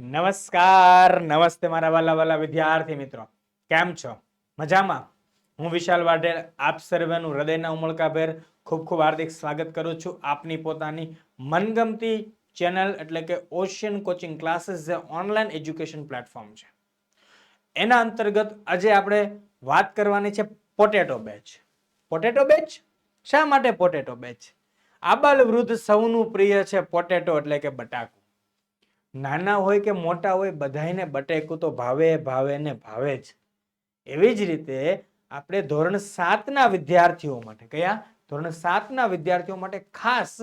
નમસ્કાર, નમસ્તે મારા વાલા વાલા વિદ્યાર્થી મિત્રો. કેમ છો? મજામાં? હું વિશાલ વાઢેર, આપ સર્વેનું હૃદયના ઉમળકાભેર ખૂબ ખૂબ હાર્દિક સ્વાગત કરું છું આપની પોતાની મનગમતી ચેનલ એટલે કે ઓશિયન કોચિંગ ક્લાસીસ જે ઓનલાઈન એજ્યુકેશન પ્લેટફોર્મ છે. એના અંતર્ગત આજે આપણે વાત કરવાની છે પોટેટો બેચ. Potato batch? શા માટે પોટેટો બેચ? આબાલ વૃદ્ધ સૌનું પ્રિય છે પોટેટો એટલે કે બટાકું. નાના હોય કે મોટા હોય, બધાયને બટેકું તો ભાવે ભાવે ને ભાવે જ. એવી જ રીતે આપણે ધોરણ સાતના વિદ્યાર્થીઓ માટે, કયા? ધોરણ સાતના વિદ્યાર્થીઓ માટે ખાસ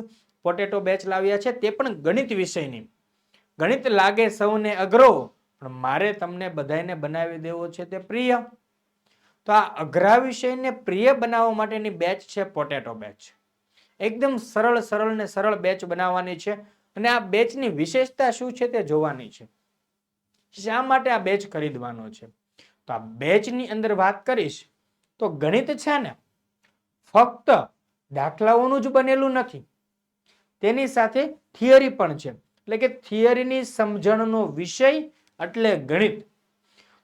પોટેટો બેચ લાવ્યા છે, તે પણ ગણિત વિષયની. ગણિત લાગે સૌને અઘરો, પણ મારે તમને બધાયને બનાવી દેવો છે તે પ્રિય. તો આ અઘરા વિષયને પ્રિય બનાવવા માટેની બેચ છે પોટેટો બેચ. એકદમ સરળ સરળ ને સરળ બેચ બનાવવાની છે. અને આ બેચની વિશેષતા શું છે તે જોવાની છે. શા માટે આ બેચ ખરીદવાનો છે? તો આ બેચની અંદર વાત કરીશ, તો ગણિત છે ને, ફક્ત દાખલાઓનું જ બનેલું નથી. તેની સાથે થિયરી પણ છે. એટલે કે થિયરીની સમજણનો વિષય એટલે ગણિત.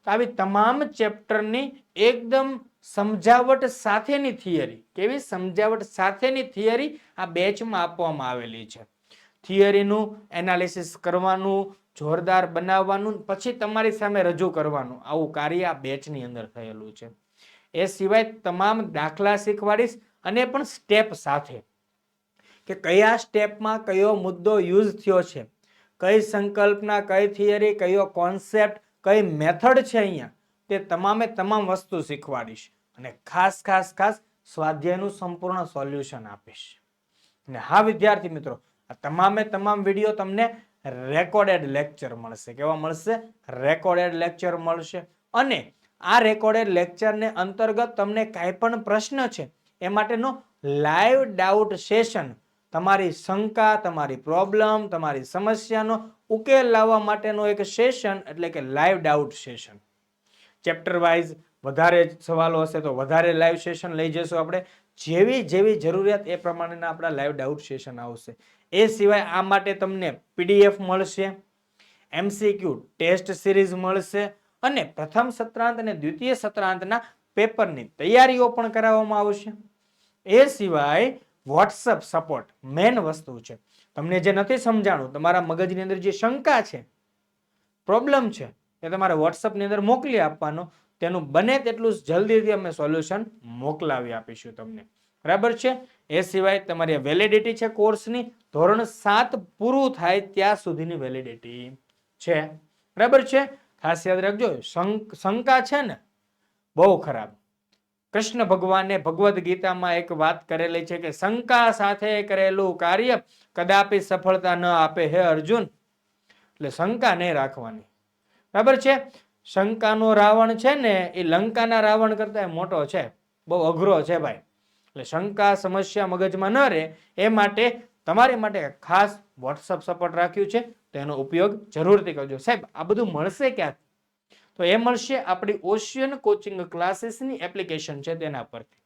તો આવી તમામ ચેપ્ટરની એકદમ સમજાવટ સાથેની થિયરી, કેવી? સમજાવટ સાથેની થિયરી આ બેચમાં આપવામાં આવેલી છે. થિયરીનું એનાલિસિસ કરવાનું, જોરદાર બનાવવાનું, પછી તમારી સામે રજૂ કરવાનું. આવું કાર્ય આ બેચની અંદર થયેલું છે. એ સિવાય તમામ દાખલા શીખવાડીશ અને પણ સ્ટેપ સાથે. કે કયા સ્ટેપમાં કયો મુદ્દો યુઝ થયો છે? કઈ સંકલ્પના, કઈ થિયરી, કયો કોન્સેપ્ટ, કઈ મેથડ છે અહીંયા? તે તમામે તમામ વસ્તુ શીખવાડીશ અને ખાસ ખાસ ખાસ સ્વાધ્યાયનું સંપૂર્ણ સોલ્યુશન આપીશ. અને હા, વિદ્યાર્થી મિત્રો આ તમામે તમામ વીડિયો તમને રેકોર્ડેડ લેક્ચર મળશે. કેવા મળશે? રેકોર્ડેડ લેક્ચર મળશે. અને આ રેકોર્ડેડ લેક્ચરને અંતર્ગત તમને કાંઈ પણ પ્રશ્ન છે, એ માટેનો લાઈવ ડાઉટ સેશન તમારી શંકા, તમારી પ્રોબ્લેમ તમારી સમસ્યાનો ઉકેલ લાવવા માટેનો એક સેશન એટલે કે live doubt session chapter wise વધારે સવાલો હશે તો વધારે લાઈવ સેશન લઈ જઈશું આપણે. જેવી જેવી જરૂરિયાત એ પ્રમાણેના આપણા લાઈવ ડાઉટ સેશન આવશે. એ સિવાય આ માટે તમને પીડીએફ મળશે એમસીક્યુ ટેસ્ટ સિરીઝ મળશે અને પ્રથમ સત્રાંત અને દ્વિતીય સત્રાંતના પેપરની તૈયારીઓ પણ કરાવવામાં આવશે. એ સિવાય વોટ્સઅપ સપોર્ટ મેન વસ્તુ છે. તમને જે નથી સમજાણું, તમારા મગજની અંદર જે શંકા છે પ્રોબ્લેમ છે, એ તમારે વોટ્સઅપની અંદર મોકલી આપવાનો. તેનું બને તેટલું જલ્દીથી અમે સોલ્યુશન મોકલાવી આપીશું તમને. બરાબર છે? એ સિવાય તમારી વેલિડિટી છે કોર્સની ધોરણ સાત પૂરું થાય ત્યાં સુધીની વેલિડિટી છે. બરાબર છે? ખાસ યાદ રાખજો શંકા છે ને, બહુ ખરાબ. કૃષ્ણ ભગવાને ભગવદ્ ગીતામાં એક વાત કરેલી છે કે શંકા સાથે કરેલું કાર્ય કદાપી સફળતા ન આપે હે અર્જુન. એટલે શંકા નહીં રાખવાની. બરાબર છે? શંકાનો રાવણ છે ને, એ લંકાના રાવણ કરતા મોટો છે. બહુ અઘરો છે ભાઈ. એટલે શંકા, સમસ્યા મગજમાં ન રહે, એ માટે તમારી માટે ખાસ વોટ્સઅપ સપોર્ટ રાખ્યું છે, તો એનો ઉપયોગ જરૂરથી કરજો. સાહેબ, આ બધું મળશે ક્યાંથી? તો એ મળશે આપણી ઓશિયન કોચિંગ ક્લાસીસની એપ્લિકેશન છે તેના પરથી.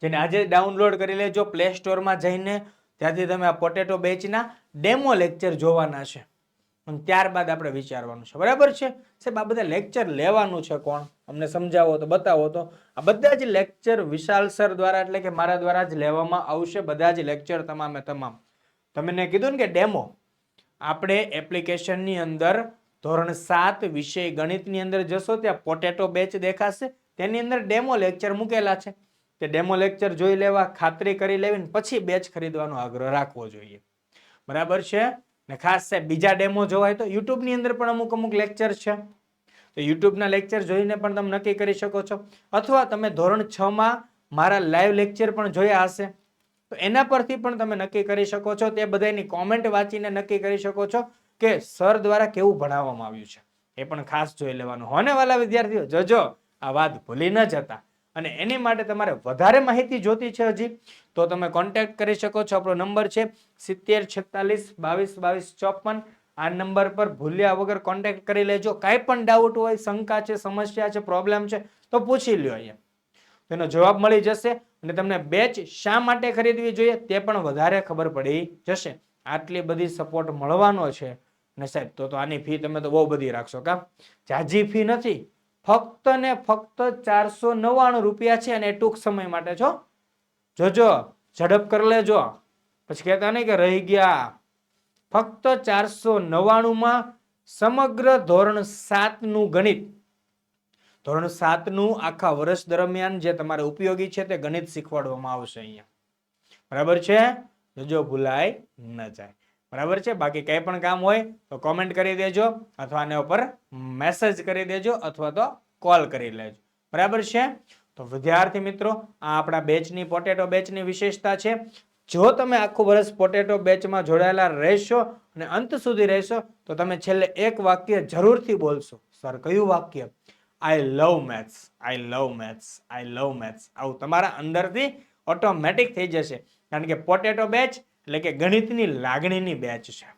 જેને આજે ડાઉનલોડ કરી લેજો પ્લે સ્ટોરમાં જઈને, ત્યાંથી તમે આ પોટેટો બેચના ડેમો લેક્ચર જોવાના છે. અને ત્યારબાદ આપણે વિચારવાનું છે. બરાબર છે? સાહેબ, આ બધા લેક્ચર લેવાનું છે કોણ? અમને સમજાવો તો, બતાવો તો. આ બધા જ લેક્ચર વિશાલ સર દ્વારા એટલે કે મારા દ્વારા જ લેવામાં આવશે. બધા જ લેક્ચર તમામે તમામ. તમને કીધું ને કે ડેમો આપણે એપ્લિકેશનની અંદર ધોરણ સાત વિષય ગણિતની અંદર જશો, ત્યાં પોટેટો બેચ દેખાશે. તેની અંદર ડેમો લેક્ચર મૂકેલા છે. તે ડેમો લેક્ચર જોઈ લેવા, ખાતરી કરી લેવી પછી બેચ ખરીદવાનો આગ્રહ રાખવો જોઈએ. બરાબર છે? ને ખાસ સાહેબ, બીજા ડેમો જોવાય તો યુટ્યુબની અંદર પણ અમુક અમુક લેક્ચર છે. તો યુટ્યુબના લેક્ચર જોઈને પણ તમે નક્કી કરી શકો છો. અથવા તમે ધોરણ છ માં મારા લાઈવ લેક્ચર પણ જોયા હશે. તો એના પરથી પણ તમે નક્કી કરી શકો છો. તે બધાની કોમેન્ટ વાંચીને નક્કી કરી શકો છો કે સર દ્વારા કેવું ભણાવવામાં આવ્યું છે. એ પણ ખાસ જોઈ લેવાનું. હોને વાલા વિદ્યાર્થીઓ? જોજો, આ વાત ભૂલી ન જતા. અને એની માટે તમારે વધારે માહિતી જોતી છે હજી, તો તમે કોન્ટેક્ટ કરી શકો છો. આપણો નંબર છે સિત્તેર છેતાલીસ બાવીસ બાવીસ ચોપન. આ નંબર પર ભૂલ્યા વગર કોન્ટેક્ટ કરી લેજો. કાંઈ પણ ડાઉટ હોય, શંકા છે, સમસ્યા છે પ્રોબ્લેમ છે, તો પૂછી લ્યો અહીંયા. તેનો જવાબ મળી જશે અને તમને બેચ શા માટે ખરીદવી જોઈએ તે પણ વધારે ખબર પડી જશે. આટલી બધી સપોર્ટ મળવાનો છે. ને સાહેબ, તો આની ફી તમે તો બહુ બધી રાખશો કા? જાજી ફી નથી. ફક્ત ને ફક્ત ચારસો નવ્વાણું રૂપિયા છે અને ટૂંક સમય માટે છો જોજો, ઝડપ કરી લેજો. પછી કહેતા નહીં કે રહી ગયા. ફક્ત ચારસો નવ્વાણુંમાં સમગ્ર ધોરણ સાતનું ગણિત. ધોરણ સાતનું આખા વર્ષ દરમિયાન જે તમારે ઉપયોગી છે તે ગણિત શીખવાડવામાં આવશે અહીંયા. બરાબર છે? જો ભૂલાય ન જાય. બરાબર છે? બાકી કંઈ પણ કામ હોય તો કોમેન્ટ કરી દેજો અથવા આના ઉપર મેસેજ કરી દેજો અથવા તો કોલ કરી લેજો. બરાબર છે? તો વિદ્યાર્થી મિત્રો, આ આપણા બેચની પોટેટો બેચની વિશેષતા છે. જો તમે આખું વર્ષ પોટેટો બેચમાં જોડાયેલા રહેશો અને અંત સુધી રહેશો, તો તમે છેલ્લે એક વાક્ય જરૂરથી બોલશો. સર કયું વાક્ય? I love maths I love maths I love maths આવું તમારા અંદરથી ઓટોમેટિક થઈ જશે. કારણ કે પોટેટો બેચ એટલે કે ગણિતની લાગણીની બેચ છે.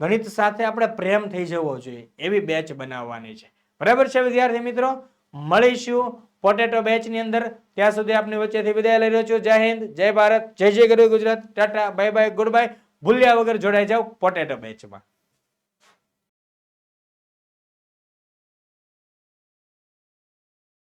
ગણિત સાથે આપણે પ્રેમ થઈ જવો જોઈએ, એવી બેચ બનાવવાની છે. બરાબર છે વિદ્યાર્થી મિત્રો? મળીશું પોટેટો બેચની અંદર. ત્યાં સુધી આપની વચ્ચેથી વિદાય લઈ રહ્યો છું. જય હિન્દ, જય ભારત, જય જય ગરવી Gujarat. Tata, bye bye, good bye. ભૂલ્યા વગર જોડાઈ જાઓ પોટેટો બેચમાં